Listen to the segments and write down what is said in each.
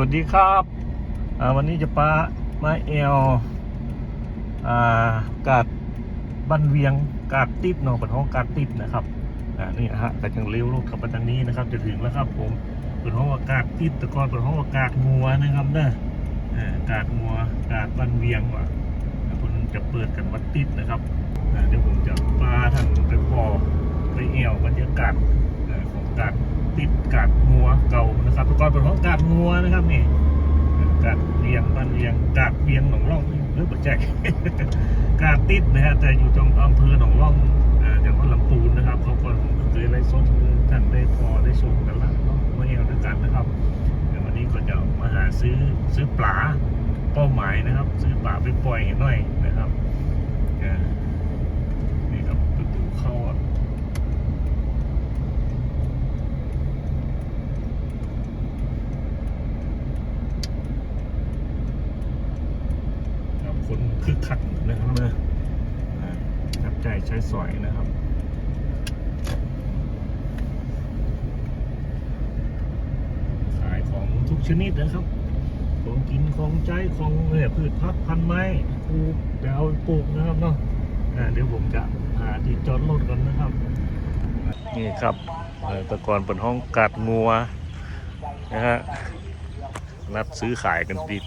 วัสดีครับวันนี้จะปามาเอลกาดบันเวียงกาดติดนาะเป็นห้องกาดติดนะครับนี่นะฮะแต่ยังเลี้ยวรถขับมาทางนี้นะครับ จะถึงแล้วครับผมเป็นห้องอากาศติดต่ก่อนเป็นห้องอากาศงัวนะครับเนอะอ่กาดงัวกาดบันเวียงว่ะคุณจะเปิดกันวัดติดนะครับเดี๋ยวผมจะปาท่านไปพอไปเอวบรรยากาศของกาด ติดกาดงัวเก่านะครับแต่ก่อนเป็นของกาดงัวนะครับนี่กาดเวียงบ้านเวียงกาดเวียงหนองร่องหรือปัจแจกกาดติดนะฮะแต่อยู่ตรงอำเภอหนองร่องอ่าจังหวัดลำพูนนะครับเขาก็เคยไล่สดท่านได้พอได้ชมกันล้วเนาะมาเอวด้วยกันนะครับเดี๋ยววันนี้ก็จะมาหาซื้อซื้อปลาเป้าหมายนะครับ ซื้อปลาไปปล่อยหน่อยนะครับนี่ครับประตูเข้าอะ คึกคักนะครับเนอะจับใจใช้สอยนะครับขายของทุกชนิดนะครับของกินของใจของเนี่ยพืชพักพันไม้ปลูกแต่เอาปลูกนะครับเนาะอ่าเดี๋ยวผมจะหาที่จอดรถก่อนนะครับ นี่ครับตะกอนเป็นห้องกัดงัวนะฮะนัดซื้อขายกันติด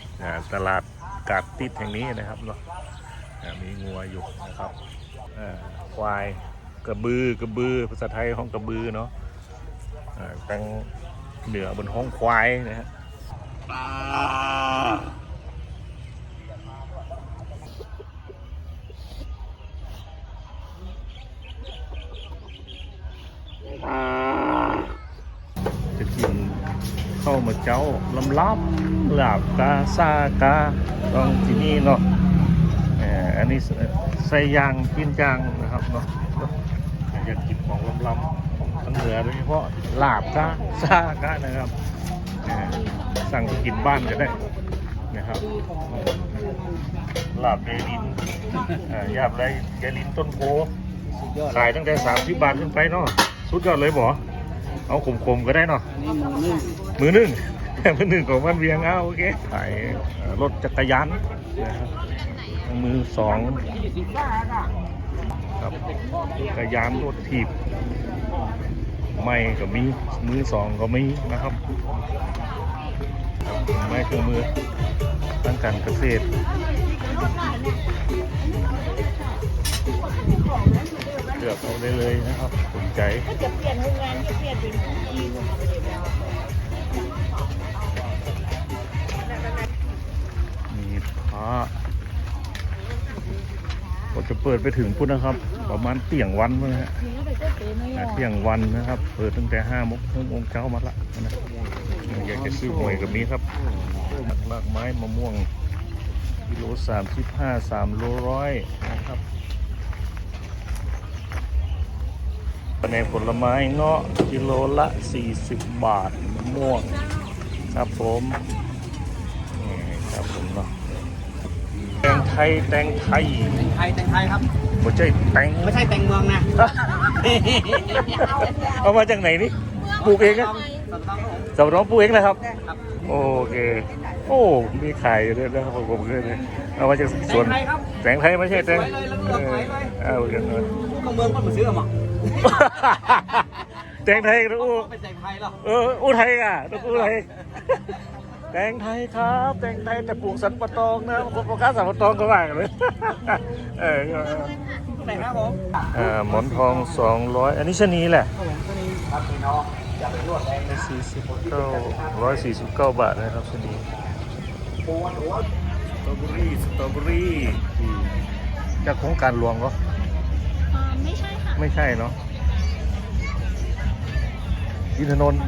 ตลาดกาดติดแห่งนี้นะครับเนาะ มีงัวอยู่นะครับควายกระบือกระบือภาษาไทยห้องกระบือเนาะตั้งเหนือบนห้องควายนะฮะจะกินข้าวมาเจ้าลำลับหลาบกาซากาต้องที่นี่เนาะ นนี้ใส่ยางกินจางนะครับเนาะอยากกินของลำลำของทางเหนือโดยเฉพาะลาบกาซากานะครับเอ่อสั่งไปกินบ้านก็ได้นะครับลาบเยลินเอ่อยาบไรเยลินต้นโพสุดยอดขายตั้งแต่สามสิบบาทขึ้นไปเนาะสุดยอดเลยบอเอาขมๆก็ได้เนาะอันนี้หมูนึ่งมือหนึ่งมือหนึ่งของมันเวียงเอาโอเคขายเอ่อรถจักรยานนะครับ มือสองครับกระยานรถถีบไม่ก็มีมือสองก็มีนะครับไม้เครื่องมือทางการเกษตรเลือกเอาได้เลยนะครับสนใจถ้าจะเปลี่ยนโรงงานจะเปลี่ยนเป็นยีนไปเลยแล้วมีพระ ก็จะเปิดไปถึงพุทธนะครับ ประมาณเที่ยงวันนะฮะถึงไปก็เต็มไม่อ่าหรอกเที่ยงวันนะครับ เปิดตั้งแต่ห้าโมงหกโมงเช้ามาละนะอยากจะซื้อหวยกับนี้ครับลากไม้มะม่วงกิโลสามสิบห้าสามโลร้อยนะครับในผลไม้เงาะกิโลละสี่สิบบาทมะม่วง ครับผม นี่ครับผมเนาะ แตงไทยแตงไทยไทยแต่งไทยครับหัวใจแตงไม่ใช่แต่งเมืองนะเอามาจากไหนนี่ปลูกเองอะสัตว์ต้องครับผมสับปะรดปลูกเองนะครับครับ โอเค โอ้มีขายอยู่ด้วยนะครับผมเคยเลยเอามาจากสวนแต่งไทยครับแตงไทยไม่ใช่แตงสวยเลยแล้วเลือกสวยเลยเออเอาอย่างนั้นผู้กำเมืองคนมาซื้อหรอมั้งแตงไทยนะอู้เป็นแต่งไทยเหรอเอออู้ไทยอะต้องอู้ไทย แตงไทยครับแตงไทยแต่ปลูกสันปะตองนะคนโฟกัสสันปะตองก็ว่ากันเลย เออก็แต่งครับผมอ่าหมอนทองสองร้อยอันนี้ชะนีแหละครับพี่น้องอย่าไปรวดแรงนะสี่สิบเก้าร้อยสี่สิบเก้าบาทนะครับชะนีสตรอเบอรี่สตรอเบอรี่จากโครงการหลวงเหรออ่าไม่ใช่ค่ะ ไม่ใช่เนาะอินทนนท์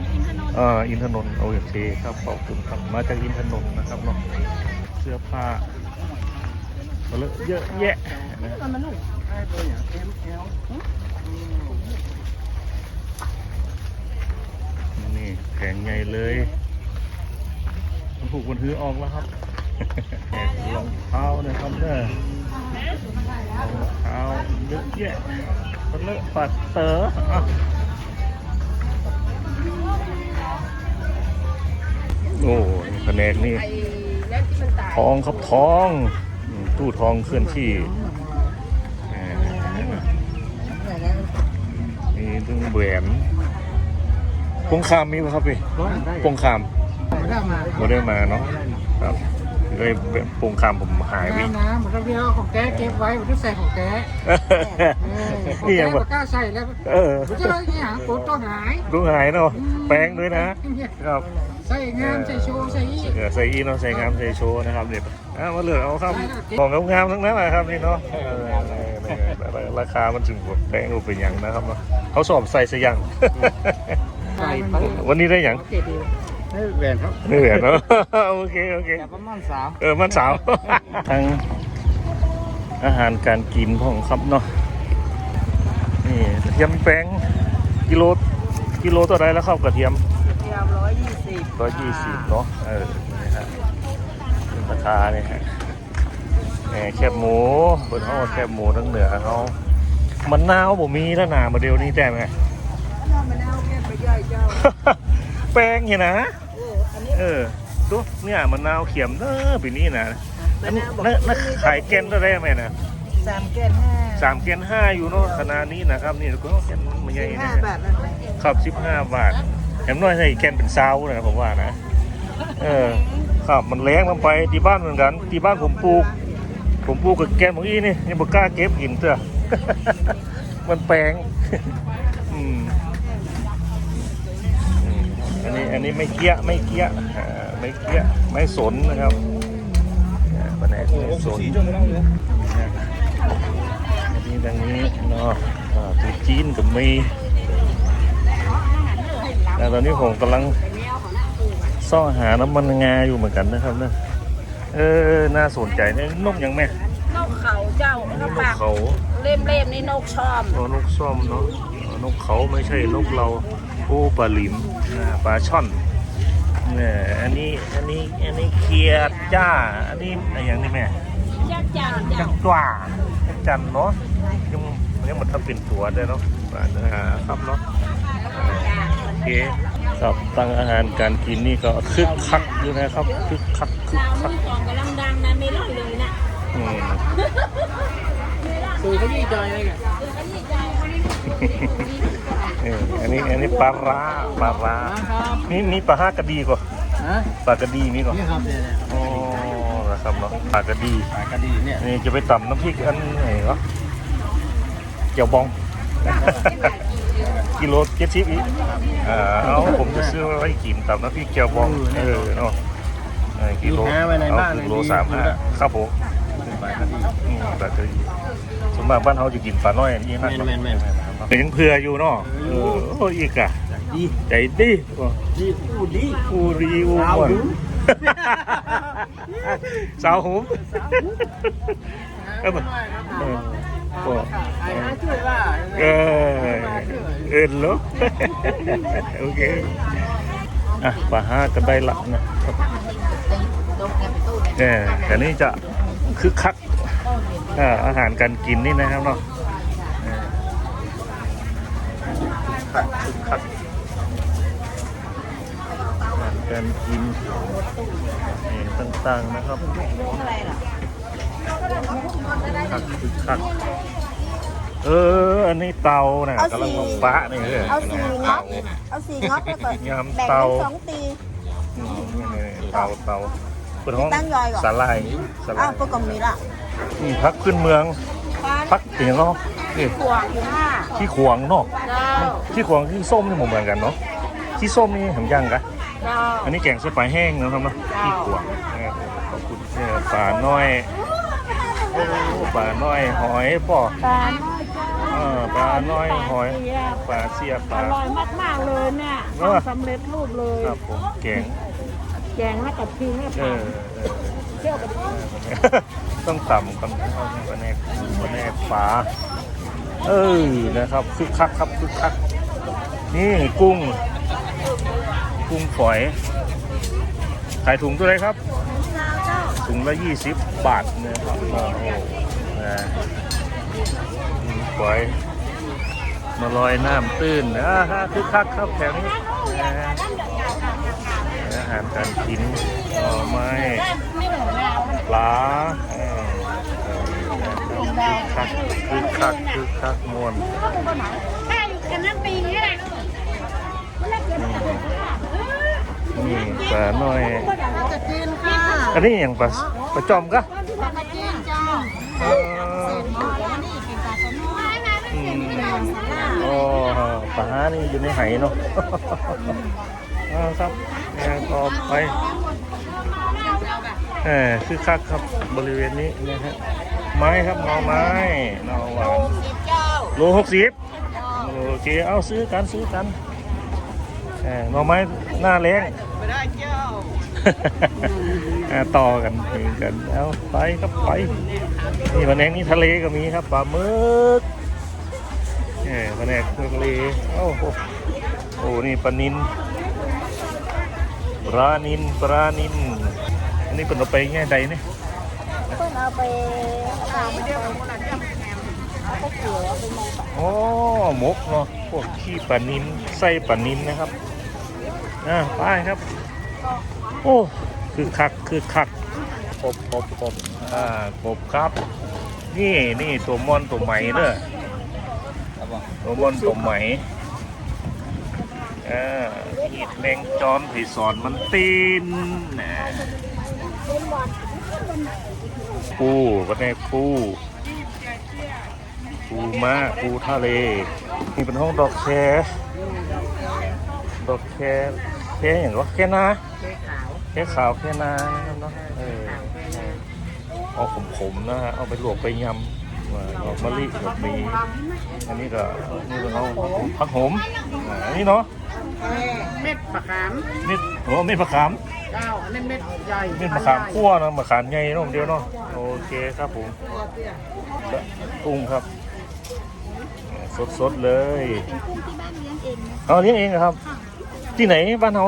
เอ่ออินทนนท์โอเคครับขอบคุณครับมาจากอินทนนท์นะครับเนาะเสื้อผ้าเลอะเยอะแยะนะนี่แข็งใหญ่เลยผูกบนหือออกแล้วครับรองเท้านะครับเด้อรองเท้าเยอะแยะเลอะปัดเต๋อ โอ้นี่ครับผนกนี่ทองครับทองอืมตู้ทองเคลื่อนที่อ่ามีถึงแหวนพงคามมีไหมครับพี่พงคามไม่ได้มาไม่ได้มาเนาะครับเลยพงคามผมหายไปน้ำน้ำมันต้องเรียกของแกเก็บไว้มันต้องใส่ของแกนี่ยังแบแบบบกล้าใส่แล้วเออมันจะอะไรเนี่ยปวดต้องหายดูหายเนาะแป้งด้วยนะครับ ใส่งามใส่โชว์ใส่อีกเออใส่อีเนาะใส่งามใส่โชว์นะครับเนี่ยอะมาเลือกเอาครับของงามๆทั้งนั้นแหละครับนี่เนาะเออนี่ๆราคามันถึงกว่าแพงกว่าเป็นอย่างนะครับเนาะเขาสอบใส่สยังใส่วันนี้ได้อย่างเกดีให้แหวนครับเหนื่อยเนาะโอเคโอเคแต่ประมาณสามเออมันสาวทั้งอาหารการกินของครับเนาะนี่กระเทียมแป้งกิโลกิโลตัวใดแล้วครับกระเทียมเทียมร้ อยยี่สิบร้อยยี่สิบเนาะเออนี่ฮะเป็นราคาเนี่ยฮะแหมแคบหมูเปิดห้องแคบหมูทั้งเหนือเขามันนาวบ่มีแล้วหนามาเดียวนี้แต่ไหมมะนาวแค่ไปย่อยเจ้าแป้งเนี่ยนะ เอออันนี้เออดูเนี่ยมันนาวเขียมเนอะปีนี้นะนั่นนั่นนั่นขายแกนได้ไหมนะสามแกนห้าสามแกนห้าอยู่เนาะขนาดนี้นะครับนี่ก็แกนมันใหญ่ห้านะบาทนั่นแหละครับสิบห้าบาท แถมน้อยใส่แกนเป็นซาวนะผมว่านะ เออ ครับมันแรงลงไปที่บ้านเหมือนกันที่บ้านผมปลูก ผมปลูกกับแกนของอีนี่ยังบอกกล้าเก็บกินเถอะมันแปลงอันนี้อันนี้ไม่เกี้ยไม่เกี้ยไม่เกี้ยไม่สนนะครับอ่าแผนกไม่สนอันนี้ดังนี้เนาะตัวจีนกับมี แต่ตอนนี้ผมกำลังซ่อหาน้ำมันงาอยู่เหมือนกันนะครับเนะเออ น่าสนใจเนี่ยนกยังแม่นกเขาเจ้าอันนนี้กนกปากเขา เล่มเล่มๆนี่นกชอบตัวนกส้มเนาะนกเขาไม่ใช่นกเรา โอ้ปลาหลิมอ่าปลาช่อนเนี่ยอันนี้อันนี้อันนี้เขียดจ้า อันนี้อะไรอย่างนี้แม่จักจันจัเจ้ากจ้าจักจันเนาะยังยังมันทำเป็นตัวได้เนาะปลาเนื้อหาครับเนาะโอ เคครับตั้งอาหารการกินนี่ก็คึกคักอยู่นะครับคึกคักคึกสาวคัมืกอของกำลังดังนะไม่ร่อยเลยนะอืมสูเขายี่จอยอะไรกันเอออันนี้อันนี้ปลาร้าปลาร้าครับนี่นี่ปลาห้ากระดีก่อนฮะปลากระดีมีก่อนนี่ครับเนี่ยอ๋อนะครับเนาะปลากระดีปลากระดีเนี่ยนี่จะไปตำน้ำพริกอันไหนเหรอเจียวบอง กิโลเจ็ดสิบอีกอ่าเอาผมจะซื้อไว้กินตำน้ำพริกเจียวบองเออเนาะเออกิโลเอากิโลสามห้าครับผมปลากระดีอืมปลากระดีส่วนมากบ้านเขาจะกินปลาน้อยอันนี้มากแม่นแม่นแม่นแต่ยังเผื่ออยู่เนาะเออโอ้ยอีกอะดีใจดีดีอูดีอูรีอูสาวม่วนหูสาวหูเออ เออโอ้ไอ้น้าช่วยว่าเออเอ็นเหรอโอเคอะปลาห้าก็ได้ละนะครับเออแต่นี่จะคึกคักอ่าอาหารการกินนี่นะครับเนาะเออคึกคักคึกคักอาหารการกินนี่ต่างๆนะครับ คักคึกคักเออ อันนี้เตาน่ะเอากำลังสีมาปะนี่เลยเอาสีงอกเอาสีงอกแล้วก็ยำแบ่งเตาเป็นสองตี อืมนี่ๆเตาเตาเปิดห้องตั้งยอยก่อน สาลายสาอ้าลาวยประกอบมีละนี่พักขึ้นเมือง พักอย่างเนาะนี่ขวางอยู่ห้าขี้ขวางเนาะเจ้าขี้ขวางขี้ส้มนี่ผมเหมือนกันเนาะขี้ส้มนี่ผมยังกะ เจ้าอันนี้แกงเส้นปลาแห้งนะครับเนาะจ้าขี้ขวางเออขอบคุณเนี่ยปลาน้อยโอ้ ปลาน้อยหอยป่อปลาน้อยเจ้าเออปลาน้อยหอยเสียปลาเสียปอลา ร่อยมากๆเลยเนี่ยเออ ทำสำเร็จรูปเลย ครับผมแกงแกงแล้วกับทิ้งแล้วเอผัอดเออเที่ยวกับต้องต่ำกันเอาปลาแนกปลาแนกฝาเออนะครับคึกคักครับคึกคักนี่กุ้ง กุ้งฝอยขายถุงตัวไหนครับ ถุงละยี่สิบาทนะครับโอ้โหนะกุ้งฝอยมาลอยน้ำตื้นอ่าฮะคึกคักครับแถวนี้นะฮะหารการกินหน่อไม้ปลาคือคักคือคักคือคักมวนกันนั่นปี นี้แหละนี่ปลาหน่อยจะกินค่ะอันนี้อย่างปลาปลาจอมกะจะกินเจ้าเอออันนี้กินปลาสมออืมโอ้ปลานี่อยู่ในไหเนาะเอาครับเนี่ยต่อไปเออคือคักครับบริเวณนี้นะฮะไม้ครับหน่อไม้หน่อหวานเจ้าโลหกสิบโอเคเอาซื้อกันซื้อกันเออหน่อไม้ หน้าแรงไม่ได้เจ้าอ่าต่อกันเพลงกันเอาไปครับไปนี่วันแนงนี่ทะเลก็มีครับปลาหมึกเออวันแนงทะเลโอ้โหโอ้นี่ปลานินปลานินปลานินอันนี้เป็นเอาไปแง่ใดเนี่ยเพิ่นเอาไปตามไปเอาไปเกี่ยวเอาไปมองไปอ๋อหมกเนาะพวกขี้ปลานินไส้ปลานินนะครับ อ่าไปครับ โอ้คือคักคือคักกบกบกบอ่ากบครับ นี่นี่ตัวมอนตัวใหม่เด้อครับผมตัวมอนตัวใหม่อ่าหีดแมงจอนผีสอนมันตีนนะปูวันนี้ปูปูม้าปูทะเลนี่เป็นห้องดอกแคร์ดอกแค ร์แคร์อย่างวะแคร์นาเจ๊ขาวแค่ขาวแค่นานะครับเนาะเออเอาขมๆนะฮะเอาไปลวกไปยำว่าดอกมะลิดอกมีอันนี้ก็นี่ก็เอาผักโหมอ่าอันนี้เนาะเม็ดปลาขามเม็ดโอ้เม็ดมะขามเจ้าอันนี้เม็ดใหญ่เม็ดมะขามคั่วนะมะขามใหญ่เนาะเดียวเนาะโอเคครับผมและกุ้งครับ สดๆเลยเอาเลี้ยงเองเหรอครับ ที่ไหนบ้านเรา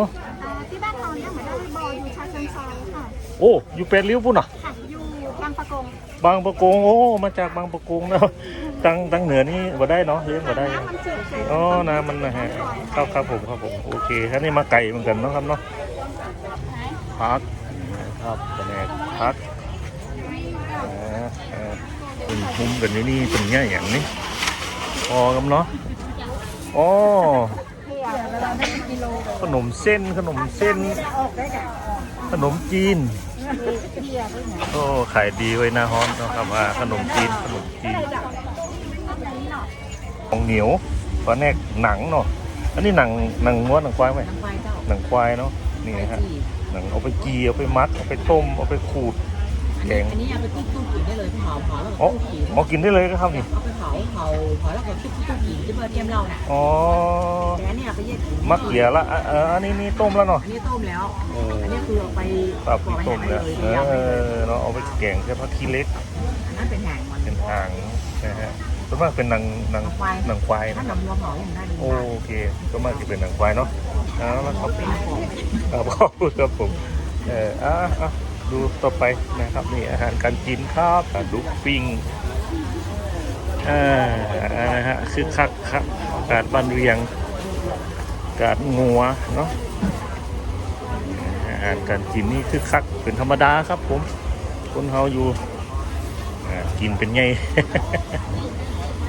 ที่บ้านเราเนี่ยเหมือนเราบออยู่ชาเชิงเซาค่ะโอ้อยู่เป็ดริ้วปุ่นอะ ค่ะอยู่บางปะกงบางประกงโอ้มาจากบางประกงนะตังตังเหนือนี่บ่ได้เนาะเลี้ยงบ่ได้น้ำมันจืดเกินอ๋อน้ำมันนะฮะครับครับผมครับผมโอเคครับนี่มาไก่เหมือนกันเนาะครับเนาะพักครับแผนกพักอ่าอ่าเป็นคุ้มกันนี่นี่เป็นเงี้ยอย่างนี้พอกันเนาะอ๋อ ขนมเส้นขนมเส้น ขนมจีนโอ้ขายดีไว้หน้าฮ้อนเนาะครับว่าขนมจีนขนมจีนของเหนียวปลาแนกหนังเนาะอันนี้หนังหนังง้วนหนังควายไหมน้ำควายเจ้าหนังควายเนาะนี่นะฮะหนังเอาไปจีเอาไปมัดเอาไปต้มเอาไปขูด แกงอันนี้เอาไปตุ้มตุ้มกินได้เลยเผาเผาแล้วก็อ๋อตุ้มกินอ๋อกินได้เลยก็ครับนี่เอาไปเผาเผาเผาแล้วก็ตุ้มตุ้มกินที่เบอร์เทียมเราน่ะอ๋อแต่อันนี้เอาไปเย็ดกินมักเหลียละอะเอออันนี้นี่ต้มแล้วเนาะอันนี้ต้มแล้วโอ้อันนี้คือเอาไปปรับก่อไว้ต้มแล้วให้เอเลยอเนาะเอาไปแกงแค่พักขี้เล็กอันนั้นเป็นแหงมันเป็นหางนะฮะส่วนมากเป็นหนังหนังหนังควายถ้านะนำรัวเผาอย่างได้ดีโอเคก็มากจะเป็นหนังควายเนาะเอาแล้วครับครับขอบคุณครับผมเอออะอะ ดูต่อไปนะครับนี่อาหารการกินครับอะดุกปิ้งอ่าอ่านะฮะคือคักครับกาศบ้านเวียง กาศงัวเนาะอาหารการกินนี่คือคักเป็นธรรมดาครับผม คนเฮาอยู่กินเป็นไง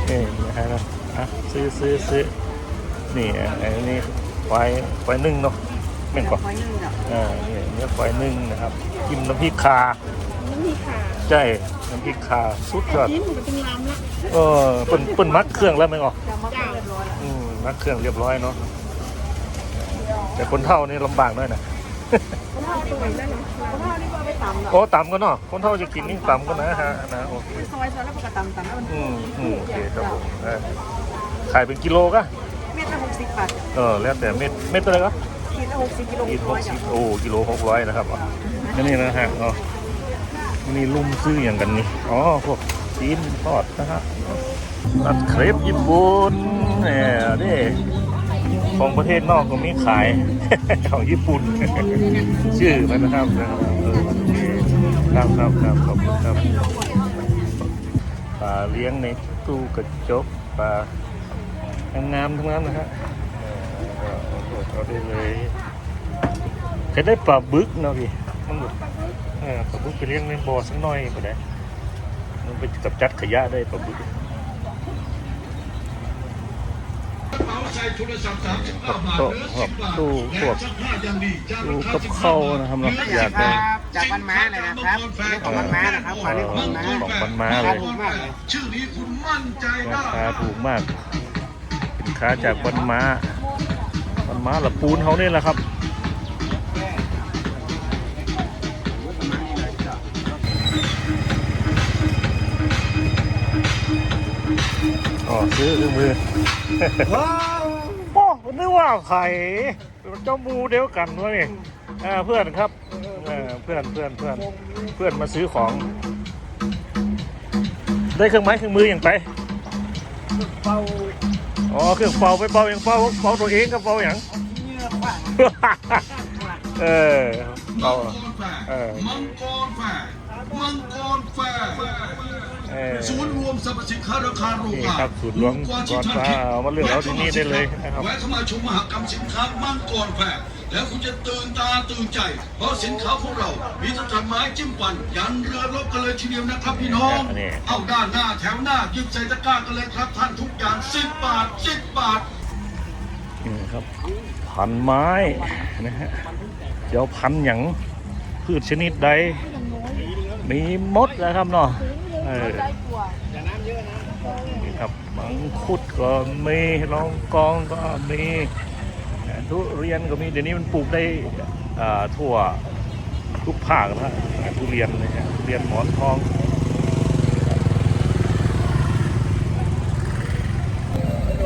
นี่นะฮะซื้อซื้อซื้อนี่อันนี้ควายควายนึ่งเนาะ แม่งก่อนไว้นึ่งอะอ่าเนี่ยเนื้อควายนึ่งนะครับจิ้มน้ำพริกคาน้ำมีขาใช่น้ำพริกคาสุดยอดจิ้มมันเป็นลำละเออเปิ้นเปิ้นมักเครื่องแล้วไหมอ๋อจะมาเรียบร้อยแล้วอืมมักเครื่องเรียบร้อยเนาะแต่คนเท่านี่ลำบากหน่อยนะคนพ่อตัวแล้วเนาะคนพ่อนี่ก็ไปตำเนาะโอ้ต่ำก็เนาะคนเท่าจะกินนี่ต่ำก็นะฮะนะโอเคซอยซอยแล้วก็ตำตำแล้วมันอืมอืมโอเคครับผมเออขายเป็นกิโลก็เม็ดละหกสิบบาทเออแล้วแต่เม็ดเม็ดตัวไหนก็ขีดละ หกสิบกิโลกิโลหกสิบโอ้กิโลหกร้อยนะครับอะนี่นี่นะฮะอ๋อนี่ลุ่มซื้ออย่างกันนี่อ๋อพวกจีนทอดนะฮะตัดเครปญี่ปุ่นเนี่ยนี่ของประเทศนอกก็มีขายของญี่ปุ่น ชื่อมันนะครับนะครับเออโอเคครับครับครับขอบคุณครับปลาเลี้ยงในตู้กระจกปลางามๆทั้งนั้นนะฮะเออเอาเอาได้เลย เคยได้ปลาบึกเนาะพี่มันหมดเออปลาบึกไปเลี้ยงในบ่อสักหน่อยก็ได้มันไปกับจัดขยะได้ปลาบึกใส่โทรศัพท์สามสิบเก้าบาทโต๊ะเหลือครัสิบบบาทตู้พวกแถมซักผ้าอย่างดีจากตู้ราคากับสิบข้าวนะครับเนาะอยากได้จากบ้านม้าเลยนะครับเรื่องของบ้านม้านะครับมาเรื่องของบ้านม้าของบ้านม้าเลยถูกมากเลยชื่อนี้คุณมั่นใจราได้คาถูกมากสินค้าจากบันม้าบันม้าละปูนเขาเนี่ยแหละครับ อ๋อซื้อเครื่องมือว้าวโอ้นึกว่าไข่เจ้ามูเดียวกันวะนี่อ่าเพื่อนครับเออเพื่อนเพื่อนเพื่อนเพื่อนมาซื้อของ ได้เครื่องไม้เครื่องมืออย่างไปอ๋อเครื่องเป่าไปเป่าอย่างเป่าเป่าตัวเองกับเป่าอย่างเออเป่าเออมังกรแฟร์ มังกรแฟร์เออศูนย์รวมสรรพสินค้าราคาโรงนี่งานครับศูนย์รวมก่อนฟ้าเอามาเลือกเอาที่นี่ได้เลยนะครับแวะเข้ามาชมมหกรรมสินค้ามังกรแฟร์แล้วคุณจะตื่นตาตื่นใจ เพราะสินค้าของเรา มีทั้งทำไม้จิ้มฟันยันเรือรบกันเลยทีเดียวนะครับพี่น้องอันนี้เอาด้านหน้าแถวหน้าหยิบใส่ตะกร้ากันเลยครับ ท่านทุกอย่างสิบบาทสิบบาทนี่ครับพันไม้นะฮะเดี๋ยวพันอย่างพืชชนิดใด มีมดนะครับเนาะเออนี่ครับมังคุดก็มีลองกองก็มีทุเรียนก็มีเดี๋ยวนี้มันปลูกได้ทั่วทุกภาคนะฮะทุเรียนนะฮะทุเรียนหมอนทอง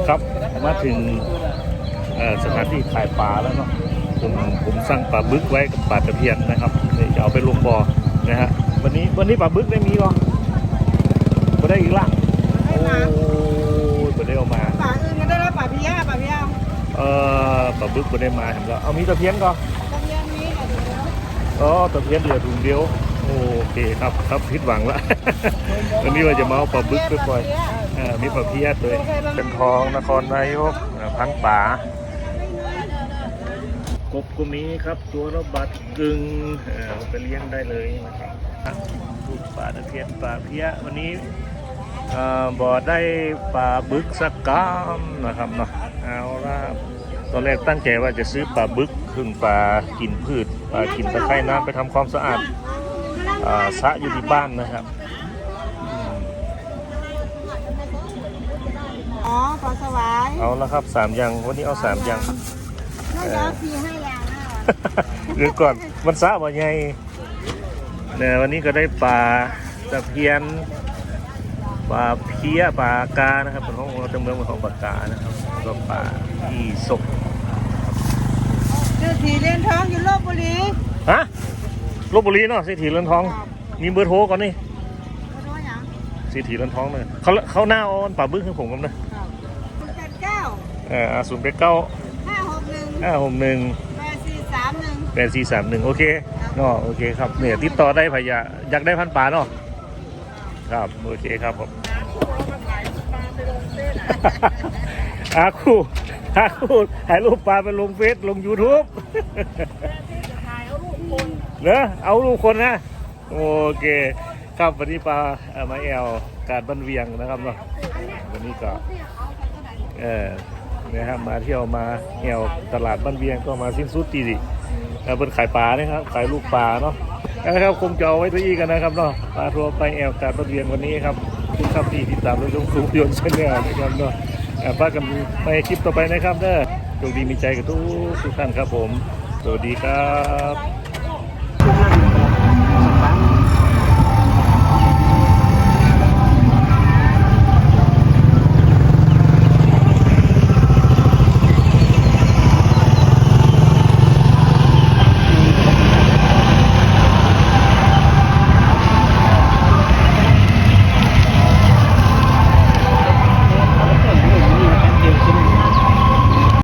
ครับมาถึงสถานที่ขายปลาแล้วเนาะผมผมสั่งปลาบึกไว้กับปลาตะเพียนนะครับเดี๋ยวจะเอาไปลงบ่อนะฮะ วันนี้วันนี้ปลาบึกได้มีหรอไม่ได้อีกละโอ้ยไม่ได้เอามาป่าอื่นก็ได้แล้วป่าพิยาป่าพิยาเออปลาบึกไม่ได้มาเห็นแล้วเอามีตะเพียนก่อนตะเพียนนี้เดี๋ยวอ๋อตะเพียนเหลือถุงเดียวโอเคครับครับผิดหวังละวันนี้ว่าจะมาเอาปลาบึกไปปล่อยเออมีปลาเพียดเลยเป็นทองนครนายกเอ่อพันป่ากบก็มีครับตัวละบาทกึ่งเอ่อไปเลี้ยงได้เลยนะครับ ลูกปลาตะเพียนปลาเพี้ยวันนี้เอ่อบ่อได้ปลาบึกสักกามนะครับเนาะเอาละตอนแรกตั้งใจว่าจะซื้อปลาบึกครึ่งปลากินพืชปลากินตะไคร่น้ำไปทำความสะอาดอ่าสระอยู่ที่บ้านนะครับอืมอ๋อขอสวายเอาละครับสามอย่างวันนี้เอาสามอย่างน่าจะเอาสี่ห้าอย่างนะเดี๋ยวก่อนมันสระบ่ไง เนี่ยวันนี้ก็ได้ปลาตะเพียนปลาเพี้ยปลากานะครับเป็นของเราจะเมืองเป็นของปลากานะครับแล้วก็ปลาอีสกชื่อสีเลียนทองอยู่ลบบุรีฮะลบบุรีเนาะเศรษฐีเรือนทอง มีเบอร์โทรก่อนนี่เขาโดนอย่างเศรษฐีเรือนทองเลยเขาเขาหน้าออนปลาบึ้งให้ผมกันนะแปดเก้าเออศูนย์แปดเก้าห้าหกหนึ่งห้าหกหนึ่งแปดสี่สามหนึ่งแปดสี่สามหนึ่งโอเค เนาะโอเคครับเนี่ยติดต่อได้พะยาอยากได้พันปลาเนาะครับโอเคครับผมอาคูอาคูถ่ายรูปปลาไปลงเฟซลง YouTube เนอะเอารูปคนนะโอเค ครับวันนี้ปลาเอ่อมาแอลการบันเวียงนะครับเนาะวันนี้ก็เออนะครับมาเที่ยวมาแอลตลาดบ้านเวียงก็มาสิ้นสุดตีสิ แล้วเป็นขายปลาเนี่ยครับขายลูกปลาเนาะนะครับคงจะเอาไว้ที่อีกันนะครับเนาะปลาทัวร์ไปแอลการบ้านเรียนวันนี้ครับทุกครับที่ติดตามเราชมสูยนต์เช่นเดียวนะครับเนาะอ่าป้ากันไปคลิปต่อไปนะครับเด้อโชคดีมีใจกับทุกทุกท่านครับผม สวัสดีครับ